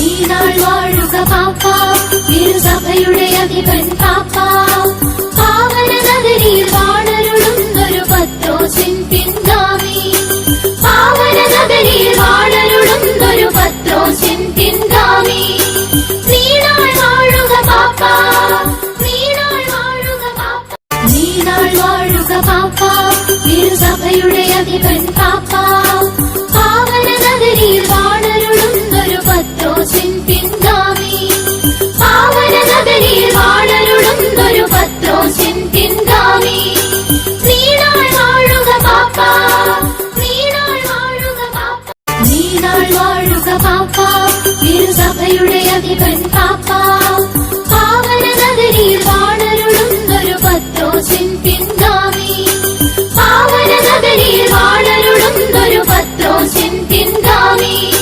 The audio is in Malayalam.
നീനാൾ വാഴുക പാപ്പ. തിരുസഭയുടെ അധിപൻ നഗരിയിൽ വാണരുളുന്നൊരു നഗരിയിൽ വാണരുളുന്നൊരു me.